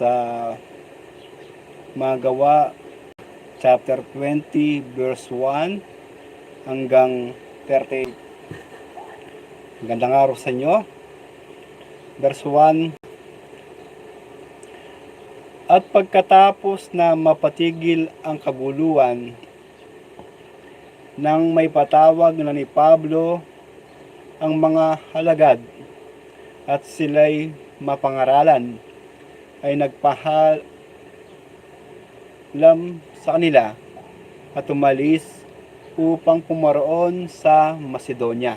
sa mga gawa chapter 20 verse 1 hanggang 38. Magandang araw sa inyo. Verse 1 At pagkatapos na mapatigil ang kaguluhan nang may patawag na ni Pablo ang mga halagad at sila'y mapangaralan ay nagpahalam sa kanila at umalis upang pumaroon sa Macedonia.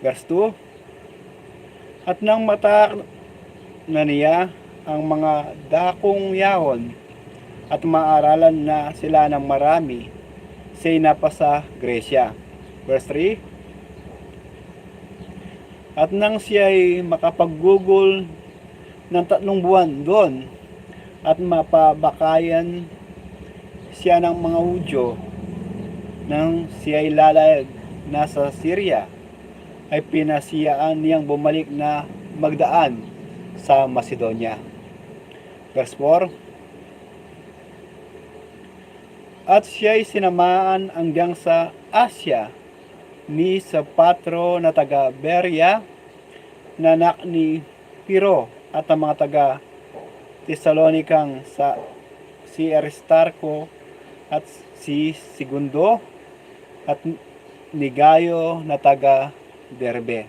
Verse 2 At nang mata na niya ang mga dakong yahon at maaralan na sila ng marami, siya'y napasa Gresya. Verse 3 At nang siya'y makapaggugol ng tatlong buwan doon at mapabakayan siya ng mga Hudyo nang siya'y lalayag. Na sa Syria ay pinasiyaan niyang bumalik na magdaan sa Macedonia. Verse 4 At siya'y sinamaan hanggang sa Asya ni sa patro na taga Beria na anak ni Piro at ang mga taga Tesalonikang sa si Aristarco at si Segundo at ni Gayo na taga Derbe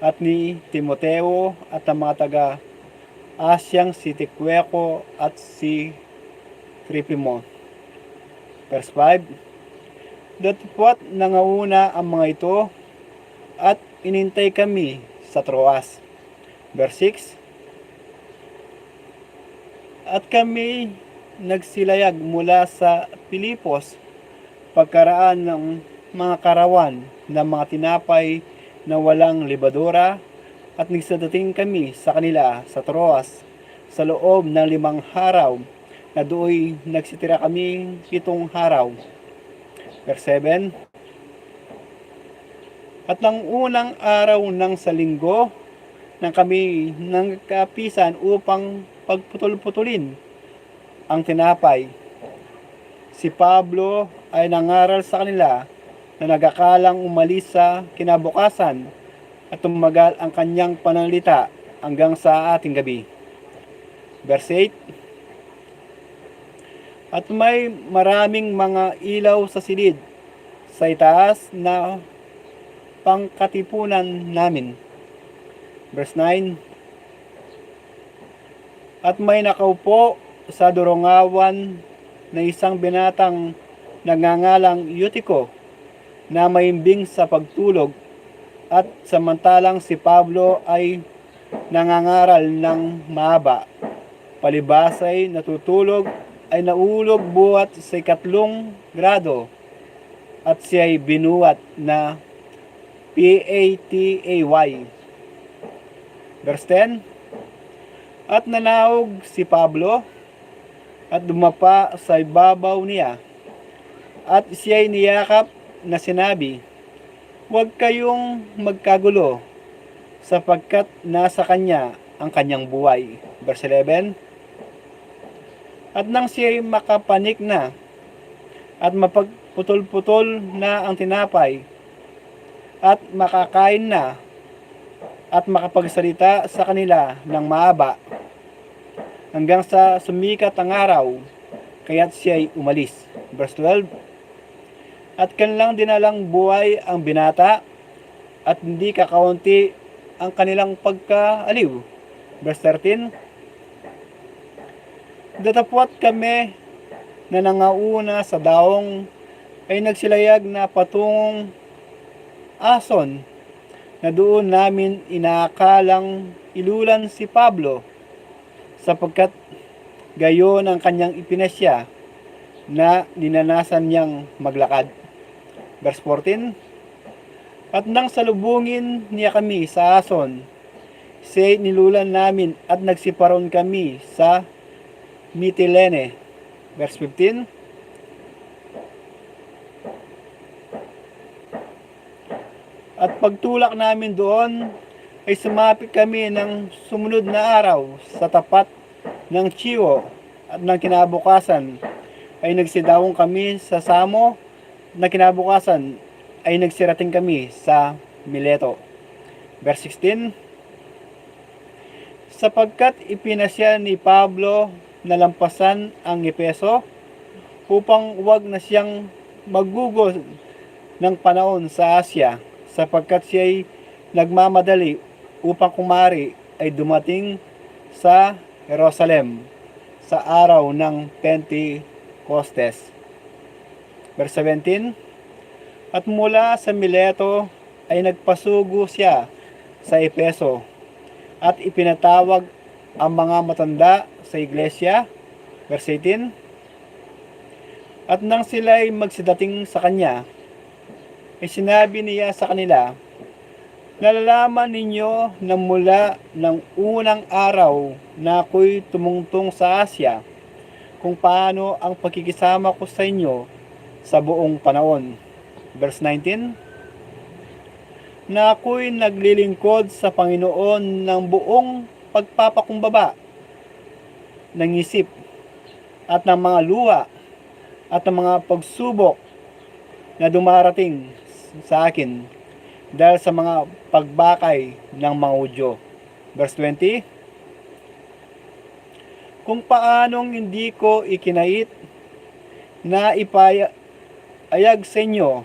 at ni Timoteo at ang mga taga Asyang si Tikweko at si Tripimo. Verse 5 Datapot nangauna ang mga ito at inintay kami sa Troas. Verse 6 At kami nagsilayag mula sa Pilipos pagkaraan ng mga karawan ng mga tinapay na walang libadura at nagsadating kami sa kanila sa Troas sa loob ng limang haraw na do'y nagsitira kami pitong haraw. Verse 7 At ng unang araw ng sa linggo nang kami nangkapisan upang pagputol-putulin ang tinapay. Si Pablo ay nangaral sa kanila na nagakalang umalis sa kinabukasan at tumagal ang kanyang pananalita hanggang sa ating gabi. Verse 8 At may maraming mga ilaw sa silid sa itaas na pangkatipunan namin. Verse 9 At may nakaupo sa durungawan na isang binatang nagngangalang Eutico na maimbing sa pagtulog at samantalang si Pablo ay nangangaral ng mahaba. Palibasay natutulog ay naulog buhat sa ikatlong grado at siya ay binuhat na P-A-T-A-Y. Verse 10 At nanaog si Pablo at dumapa sa ibabaw niya at siya ay niyakap na sinabi, Huwag kayong magkagulo sapagkat nasa kanya ang kanyang buhay. Verse 11 At nang siya'y makapanik na at mapagputol-putol na ang tinapay at makakain na at makapagsalita sa kanila ng maaba hanggang sa sumikat ang araw kaya't siya'y umalis. Verse 12 at kanilang dinalang buhay ang binata at hindi kakaunti ang kanilang pagkaaliw. Verse 13 Datapwat kami na nangauna sa daong ay nagsilayag na patungong ason na doon namin inaakalang ilulan si Pablo sapagkat gayon ang kanyang ipinasya na ninanasan niyang maglakad. Verse 14 At nang salubungin niya kami sa Ason, siya nilulan namin at nagsiparon kami sa Mitilene. Verse 15 At pagtulak namin doon, ay sumapit kami ng sumunod na araw sa tapat ng Chiwo at ng kinabukasan ay nagsidawong kami sa Samo na kinabukasan ay nagsirating kami sa Mileto. Verse 16 Sapagkat ipinasya ni Pablo na lampasan ang Epeso upang huwag na siyang magugol ng panahon sa Asya sapagkat siya ay nagmamadali upang kumari ay dumating sa Jerusalem sa araw ng Pentecostes. Verse 17 At mula sa Mileto ay nagpasugo siya sa Epeso at ipinatawag ang mga matanda sa iglesia. Verse 18 At nang sila ay magsidating sa kanya, ay sinabi niya sa kanila, Nalalaman ninyo na mula ng unang araw na ako'y tumungtong sa Asya kung paano ang pagkikisama ko sa inyo sa buong panahon. Verse 19 Na ako'y naglilingkod sa Panginoon ng buong pagpapakumbaba ng isip at ng mga luha at ng mga pagsubok na dumarating sa akin dahil sa mga pagbakay ng mga Udyo. Verse 20 Kung paanong hindi ko ikinait na ipayag sa inyo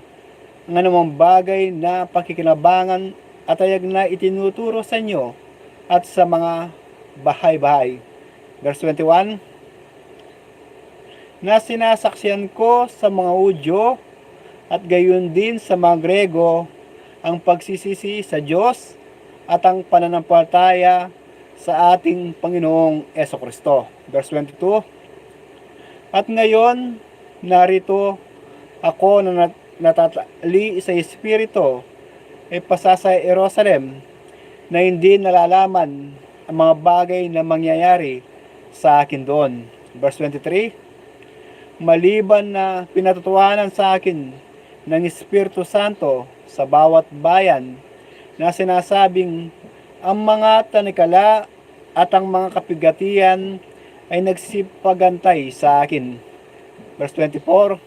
ang anumang bagay na pakikinabangan at ayag na itinuturo sa inyo at sa mga bahay-bahay. Verse 21 Na sinasaksiyan ko sa mga Udyo at gayon din sa mga Grego ang pagsisisi sa Diyos at ang pananampalataya sa ating Panginoong Eso Kristo. Verse 22 At ngayon, narito ako na nat- natatali sa Espiritu ay pasa sa Jerusalem na hindi nalalaman ang mga bagay na mangyayari sa akin doon. Verse 23 Maliban na pinatutuhanan sa akin ng Espiritu Santo sa bawat bayan na sinasabing ang mga tanikala at ang mga kapigatian ay nagsipagantay sa akin. Verse 24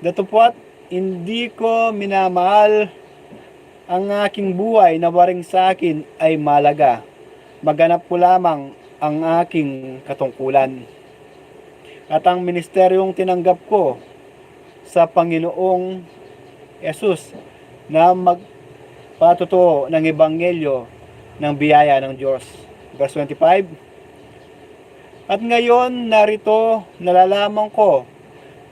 Datupwat, hindi ko minamahal ang aking buhay na waring sa akin ay malaga. Maganap ko lamang ang aking katungkulan. At ang ministeryong tinanggap ko sa Panginoong Yesus na magpatuto ng Ebanghelyo ng biyaya ng Diyos. Verse 25 At ngayon narito nalalaman ko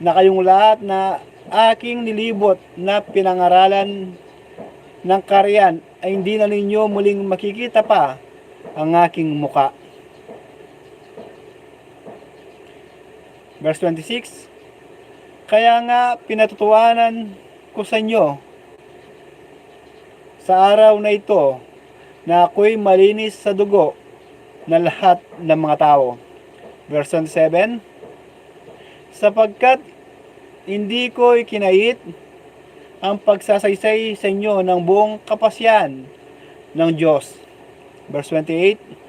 na kayong lahat na aking nilibot na pinangaralan ng karyan ay hindi na ninyo muling makikita pa ang aking muka. Verse 26 Kaya nga pinatutuanan ko sa inyo sa araw na ito na ako'y malinis sa dugo na lahat ng mga tao. Verse 27 Sapagkat hindi ko ikinait ang pagsasaysay sa inyo ng buong kapasyan ng Diyos. Verse 28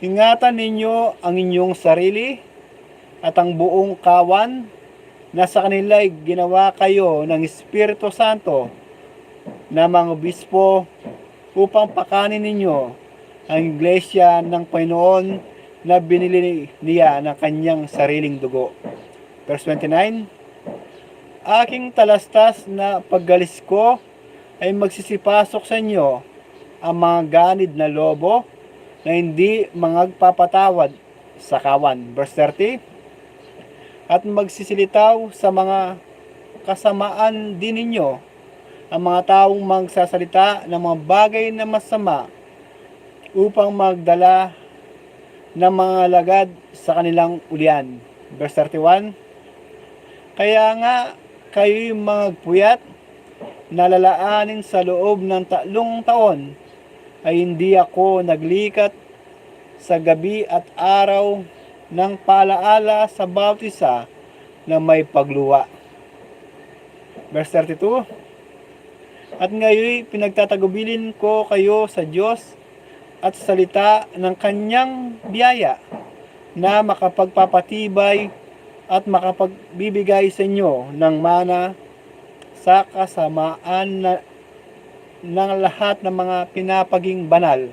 Ingatan ninyo ang inyong sarili at ang buong kawan na sa kanila ginawa kayo ng Espiritu Santo na mga obispo upang pakanin ninyo ang iglesia ng Panginoon na binili niya ng kanyang sariling dugo. Verse 29 Aking talastas na paggalis ko ay magsisipasok sa inyo ang mga ganid na lobo na hindi mangagpapatawad sa kawan. Verse 30 At magsisilitaw sa mga kasamaan din ninyo ang mga taong magsasalita ng mga bagay na masama upang magdala ng mga lagad sa kanilang ulian. Verse 31 Kaya nga kayo'y magpuyat nalalaanin sa loob ng tatlong taon ay hindi ako naglikat sa gabi at araw ng paalaala sa bautisa na may pagluwa. Verse 32 At ngayon pinagtatagubilin ko kayo sa Diyos at sa salita ng kanyang biyaya na makapagpapatibay at makapagbibigay sa inyo ng mana sa kasamaan na, ng lahat ng mga pinapaging banal.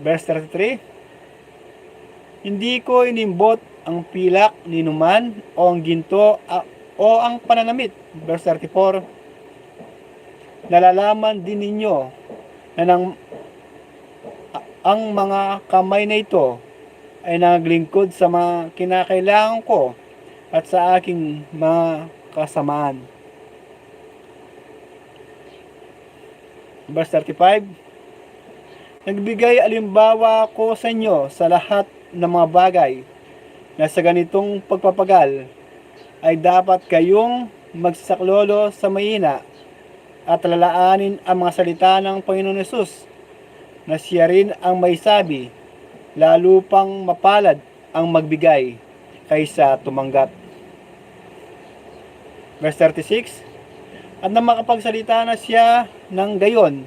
Verse 33 Hindi ko inimbot ang pilak ni Numan o ang ginto o ang pananamit. Verse 34 Nalalaman din ninyo na nang ang mga kamay na ito ay naglingkod sa mga kinakailangan ko at sa aking mga kasamaan. Verse 35 Nagbigay alimbawa ko sa inyo sa lahat ng mga bagay na sa ganitong pagpapagal ay dapat kayong magsaklolo sa mahina at lalaanin ang mga salita ng Panginoon Yesus na siya rin ang may sabi, lalo pang mapalad ang magbigay kaysa tumanggap. Verse 36 At nang makapagsalita na siya ng gayon,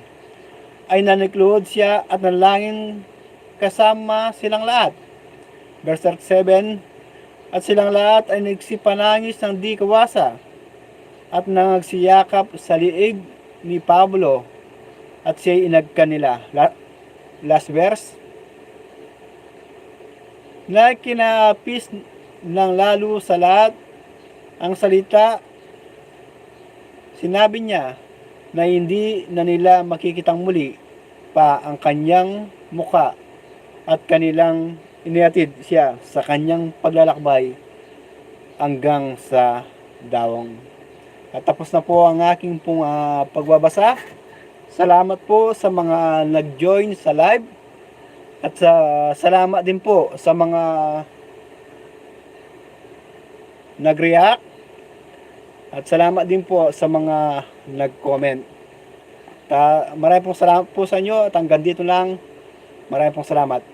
ay nanikluhod siya at nanalangin kasama silang lahat. Verse 37 At silang lahat ay nagsipanangis ng di kawasa at nagsiyakap sa liig ni Pablo at siya'y inagkan nila. La- last verse. Na kinapis ng lalo sa lahat ang salita, sinabi niya na hindi na nila makikitang muli pa ang kanyang muka at kanilang iniatid siya sa kanyang paglalakbay hanggang sa dawang. At tapos na po ang aking pong ah, pagbabasa. Salamat po sa mga nag-join sa live. At sa salamat din po sa mga nag-react. At salamat din po sa mga nag-comment. Ta maraming pong salamat po sa inyo at hanggang dito lang. Maraming pong salamat.